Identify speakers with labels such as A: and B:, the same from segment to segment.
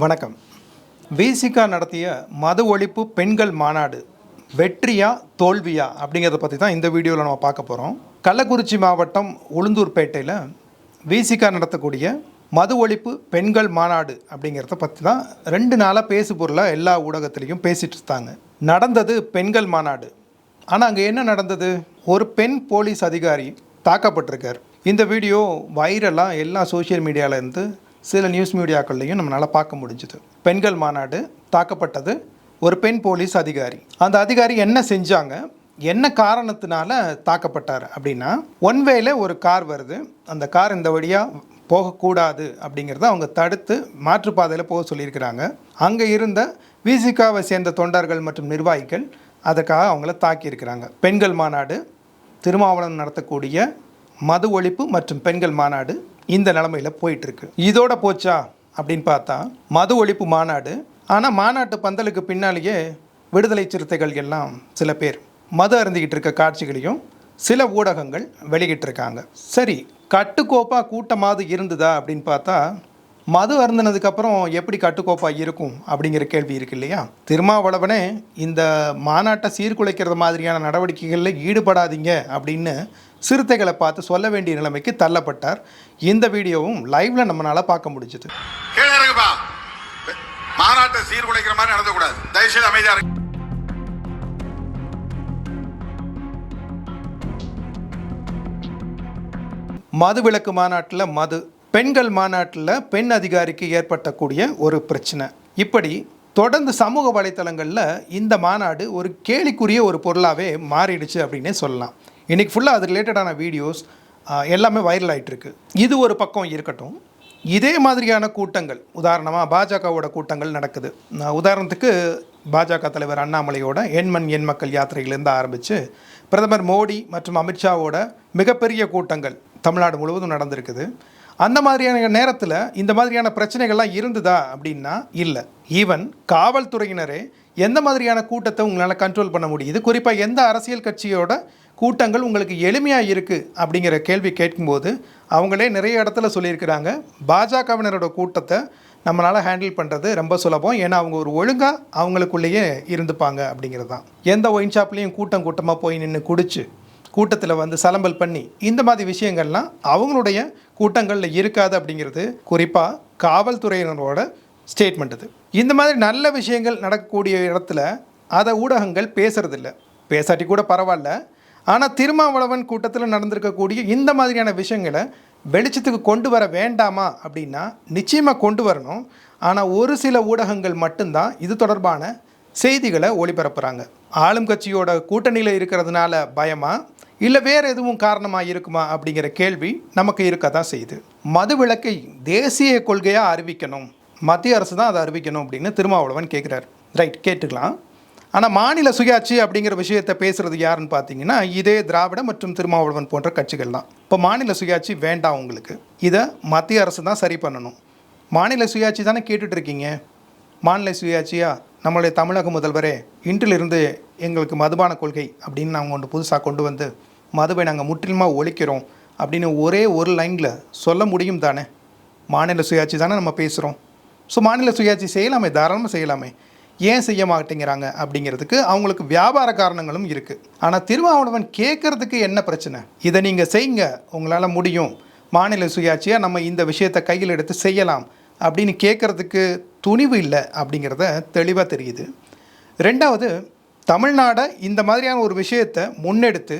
A: வணக்கம். விசிகா நடத்திய மது ஒழிப்பு பெண்கள் மாநாடு வெற்றியா தோல்வியா அப்படிங்கிறத பற்றி தான் இந்த வீடியோவில் நம்ம பார்க்க போகிறோம் கள்ளக்குறிச்சி மாவட்டம் உளுந்தூர்பேட்டையில் விசிகா நடத்தக்கூடிய மது ஒழிப்பு பெண்கள் மாநாடு அப்படிங்கிறத பற்றி தான் ரெண்டு நாளாக பேசு பொருளாக எல்லா ஊடகத்துலேயும் பேசிகிட்டு இருந்தாங்க நடந்தது பெண்கள் மாநாடு. ஆனால் அங்கே என்ன நடந்தது? ஒரு பெண் போலீஸ் அதிகாரி தாக்கப்பட்டிருக்கார். இந்த வீடியோ வைரலாக எல்லா சோஷியல் மீடியாவிலேருந்து சில நியூஸ் மீடியாக்கள்லையும் நம்மளால் பார்க்க முடிஞ்சுது. பெண்கள் மாநாடு தாக்கப்பட்டது. ஒரு பெண் போலீஸ் அதிகாரி. அந்த அதிகாரி என்ன செஞ்சாங்க? என்ன காரணத்தினால தாக்கப்பட்டார் அப்படின்னா ஒன் வேல ஒரு கார் வருது. அந்த கார் இந்த வழியாக போகக்கூடாது அப்படிங்கிறத அவங்க தடுத்து மாற்றுப்பாதையில் போக சொல்லியிருக்கிறாங்க. அங்கே இருந்த விசிகாவை சேர்ந்த தொண்டர்கள் மற்றும் நிர்வாகிகள் அதற்காக அவங்கள தாக்கியிருக்கிறாங்க. பெண்கள் மாநாடு திருமாவளவன் நடத்தக்கூடிய மது ஒழிப்பு மற்றும் பெண்கள் மாநாடு இந்த நிலமையில் போயிட்டுருக்கு. இதோட போச்சா அப்படின்னு பார்த்தா மது ஒழிப்பு மாநாடு. ஆனால் மாநாட்டு பந்தலுக்கு பின்னாலேயே விடுதலை சிறுத்தைகள் எல்லாம் சில பேர் மது அருந்திக்கிட்டு இருக்க காட்சிகளையும் சில ஊடகங்கள் வெளியிட்டிருக்காங்க. சரி கட்டுக்கோப்பாக கூட்டமாவது இருந்ததா அப்படின்னு பார்த்தா மது அருந்தினதுக்கப்புறம் எப்படி கட்டுக்கோப்பாக இருக்கும் அப்படிங்கிற கேள்வி இருக்கு இல்லையா? திருமாவளவனே இந்த மாநாட்டை சீர்குலைக்கிறது மாதிரியான நடவடிக்கைகளில் ஈடுபடாதீங்க அப்படின்னு சிறுத்தைகளை பார்த்து சொல்ல வேண்டிய நிலைமைக்கு தள்ளப்பட்டார். இந்த வீடியோவும் லைவ்ல நம்மளால பார்க்க முடிஞ்சது.
B: மாநாட்டை சீர்குலைக்கிற மாதிரி நடத்தக்கூடாது. தயவுசெய்து அமைதியா இருக்கு
A: மது விலக்கு மாநாட்டில் மது பெண்கள் மாநாட்டில் பெண் அதிகாரிக்கு ஏற்பட்டக்கூடிய ஒரு பிரச்சனை. இப்படி தொடர்ந்து சமூக வலைத்தளங்களில் இந்த மாநாடு ஒரு கேலிக்குரிய ஒரு பொருளாகவே மாறிடுச்சு அப்படின்னே சொல்லலாம். இன்றைக்கி ஃபுல்லாக அது ரிலேட்டடான வீடியோஸ் எல்லாமே வைரல் ஆகிட்டுருக்கு இது ஒரு பக்கம் இருக்கட்டும். இதே மாதிரியான கூட்டங்கள் உதாரணமாக பாஜகவோட கூட்டங்கள் நடக்குது. உதாரணத்துக்கு பாஜக தலைவர் அண்ணாமலையோட எண்மண் எண் மக்கள் யாத்திரையிலேருந்து ஆரம்பித்து பிரதமர் மோடி மற்றும் அமித்ஷாவோட மிகப்பெரிய கூட்டங்கள் தமிழ்நாடு முழுவதும் நடந்திருக்குது. அந்த மாதிரியான நேரத்தில் இந்த மாதிரியான பிரச்சனைகள்லாம் இருந்ததா அப்படின்னா இல்லை. ஈவன் காவல்துறையினரே எந்த மாதிரியான கூட்டத்தை உங்களால் கண்ட்ரோல் பண்ண முடியுது? குறிப்பாக எந்த அரசியல் கட்சியோட கூட்டங்கள் உங்களுக்கு எளிமையாக இருக்குது அப்படிங்கிற கேள்வி கேட்கும்போது அவங்களே நிறைய இடத்துல சொல்லியிருக்கிறாங்க. பாஜகவினரோட கூட்டத்தை நம்மளால் ஹேண்டில் பண்ணுறது ரொம்ப சுலபம். ஏன்னா அவங்க ஒரு ஒழுங்காக அவங்களுக்குள்ளேயே இருந்துப்பாங்க அப்படிங்கிறது தான் எந்த ஒயின் ஷாப்லேயும் கூட்டம் கூட்டமாக போய் நின்று குடிச்சு கூட்டத்தில் வந்து சலம்பல் பண்ணி இந்த மாதிரி விஷயங்கள்லாம் அவங்களுடைய கூட்டங்களில் இருக்காது அப்படிங்கிறது குறிப்பாக காவல்துறையினரோட ஸ்டேட்மெண்ட் இது. இந்த மாதிரி நல்ல விஷயங்கள் நடக்கக்கூடிய இடத்துல அதை ஊடகங்கள் பேசுறதில்ல. பேசாட்டி கூட பரவாயில்ல ஆனால் திருமாவளவன் கூட்டத்தில் நடந்திருக்கக்கூடிய இந்த மாதிரியான விஷயங்களை வெளிச்சத்துக்கு கொண்டு வர வேண்டாமா அப்படின்னா நிச்சயமாக கொண்டு வரணும். ஆனால் ஒரு சில ஊடகங்கள் மட்டும்தான் இது தொடர்பான செய்திகளை ஒளிபரப்புகிறாங்க ஆளும் கட்சியோட கூட்டணியில் இருக்கிறதுனால பயமாக இல்லை வேறு எதுவும் காரணமாக இருக்குமா அப்படிங்கிற கேள்வி நமக்கு இருக்க தான் செய்யுது. மது விலக்கை தேசிய கொள்கையாக அறிவிக்கணும். மத்திய அரசு தான் அதை அறிவிக்கணும் அப்படின்னு திருமாவளவன் கேட்குறாரு ரைட் கேட்டுக்கலாம். ஆனால் மாநில சுயாட்சி அப்படிங்கிற விஷயத்தை பேசுகிறது யாருன்னு பார்த்தீங்கன்னா இதே திராவிட மற்றும் திருமாவளவன் போன்ற கட்சிகள் தான். இப்போ மாநில சுயாட்சி வேண்டாம் உங்களுக்கு. இதை மத்திய அரசு தான் சரி பண்ணணும். மாநில சுயாட்சி தானே கேட்டுட்ருக்கீங்க மாநில சுயாட்சியாக நம்மளுடைய தமிழக முதல்வரே இன்றிலிருந்து எங்களுக்கு மதுபான கொள்கை அப்படின்னு நாங்கள் ஒன்று புதுசாக கொண்டு வந்து மதுவை நாங்கள் முற்றிலுமாக ஒழிக்கிறோம் அப்படின்னு ஒரே ஒரு லைனில் சொல்ல முடியும் தானே? மாநில சுயாட்சி தானே நம்ம பேசுகிறோம் ஸோ மாநில சுயாட்சி செய்யலாமே தாராளமாக செய்யலாமே. ஏன் செய்ய மாட்டேங்கிறாங்க அப்படிங்கிறதுக்கு அவங்களுக்கு வியாபார காரணங்களும் இருக்குது ஆனால் திருமாவளவன் கேட்குறதுக்கு என்ன பிரச்சனை? இதை நீங்கள் செய்யுங்க உங்களால் முடியும். மாநில சுயாட்சியாக நம்ம இந்த விஷயத்தை கையில் எடுத்து செய்யலாம் அப்படின்னு கேட்குறதுக்கு துணிவு இல்லை அப்படிங்கிறத தெளிவாக தெரியுது. ரெண்டாவது தமிழ்நாடை இந்த மாதிரியான ஒரு விஷயத்தை முன்னெடுத்து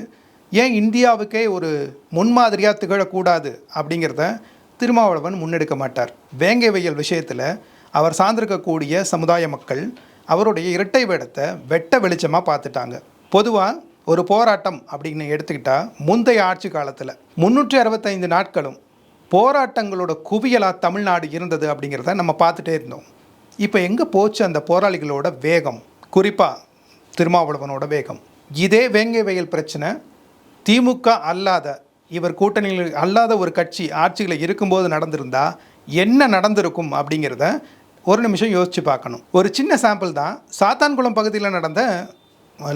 A: ஏன் இந்தியாவுக்கே ஒரு முன்மாதிரியாக திகழக்கூடாது அப்படிங்கிறத திருமாவளவன் முன்னெடுக்க மாட்டார். வேங்கை வயல் விஷயத்தில் அவர் சார்ந்திருக்கக்கூடிய சமுதாய மக்கள் அவருடைய இரட்டை வேடத்தை வெட்ட வெளிச்சமாக பார்த்துட்டாங்க. பொதுவாக ஒரு போராட்டம் அப்படின்னு எடுத்துக்கிட்டால் முந்தைய ஆட்சி காலத்தில் முந்நூற்றி அறுபத்தைந்து நாட்களும் போராட்டங்களோட குவியலாக தமிழ்நாடு இருந்தது அப்படிங்கிறத நம்ம பார்த்துட்டே இருந்தோம். இப்போ எங்கே போச்சு அந்த போராளிகளோட வேகம்? குறிப்பாக திருமாவளவனோட வேகம். இதே வேங்கை வயல் பிரச்சனை திமுக அல்லாத இவர் கூட்டணியில் அல்லாத ஒரு கட்சி ஆட்சியில் இருக்கும்போது நடந்திருந்தா என்ன நடந்திருக்கும் அப்படிங்கிறத ஒரு நிமிஷம் யோசித்து பார்க்கணும். ஒரு சின்ன சாம்பிள் தான். சாத்தான்குளம் பகுதியில் நடந்த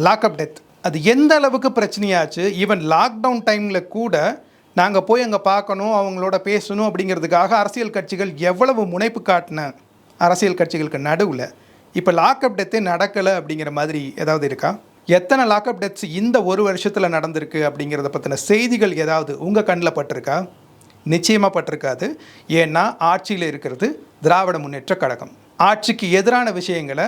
A: லாக்அப் டெத் அது எந்த அளவுக்கு பிரச்சனையாச்சு? ஈவன் லாக்டவுன் டைமில் கூட நாங்கள் போய் அங்கே பார்க்கணும் அவங்களோட பேசணும் அப்படிங்கிறதுக்காக அரசியல் கட்சிகள் எவ்வளவு முனைப்பு காட்டின அரசியல் கட்சிகளுக்கு நடுவில் இப்போ லாக்அப் டெத்தே நடக்கலை அப்படிங்கிற மாதிரி ஏதாவது இருக்கா? எத்தனை லாக்அப் டெத்ஸ் இந்த ஒரு வருஷத்தில் நடந்திருக்கு அப்படிங்கிறத பற்றின செய்திகள் ஏதாவது உங்கள் கண்ணில் பட்டிருக்கா? நிச்சயமாக பட்டிருக்காது. ஏன்னா ஆட்சியில் இருக்கிறது திராவிட முன்னேற்ற கழகம். ஆட்சிக்கு எதிரான விஷயங்களை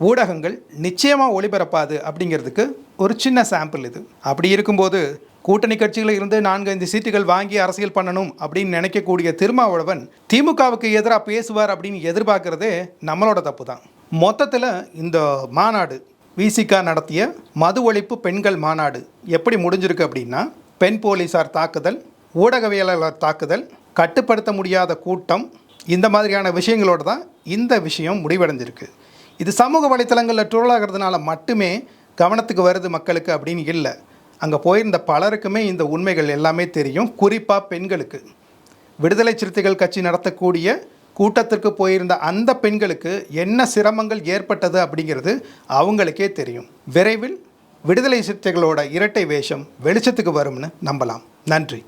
A: ஊடகங்கள் நிச்சயமாக ஒளிபரப்பாது அப்படிங்கிறதுக்கு ஒரு சின்ன சாம்பிள் இது. அப்படி இருக்கும்போது கூட்டணி கட்சிகளில் இருந்து நான்கு ஐந்து சீட்டுகள் வாங்கி அரசியல் பண்ணணும் அப்படின்னு நினைக்கக்கூடிய திருமாவளவன் திமுகவுக்கு எதிராக பேசுவார் அப்படின்னு எதிர்பார்க்கறதே நம்மளோட தப்பு தான் மொத்தத்தில் இந்த மாநாடு விசிகா நடத்திய மது ஒழிப்பு பெண்கள் மாநாடு எப்படி முடிஞ்சிருக்கு அப்படின்னா பெண் போலீசார் தாக்குதல் ஊடகவியலாளர் தாக்குதல் கட்டுப்படுத்த முடியாத கூட்டம் இந்த மாதிரியான விஷயங்களோட தான் இந்த விஷயம் முடிவடைஞ்சிருக்கு. இது சமூக வலைத்தளங்களில் ட்ரோலாகிறதுனால மட்டுமே கவனத்துக்கு வருது மக்களுக்கு அப்படின்னு இல்லை. அங்கே போயிருந்த பலருக்குமே இந்த உண்மைகள் எல்லாமே தெரியும். குறிப்பாக பெண்களுக்கு. விடுதலை சிறுத்தைகள் கட்சி நடத்தக்கூடிய கூட்டத்திற்கு போயிருந்த அந்த பெண்களுக்கு என்ன சிரமங்கள் ஏற்பட்டது அப்படிங்கிறது அவங்களுக்கே தெரியும். விரைவில் விடுதலை சிறுத்தைகளோட இரட்டை வேஷம் வெளிச்சத்துக்கு வரும்னு நம்பலாம். நன்றி.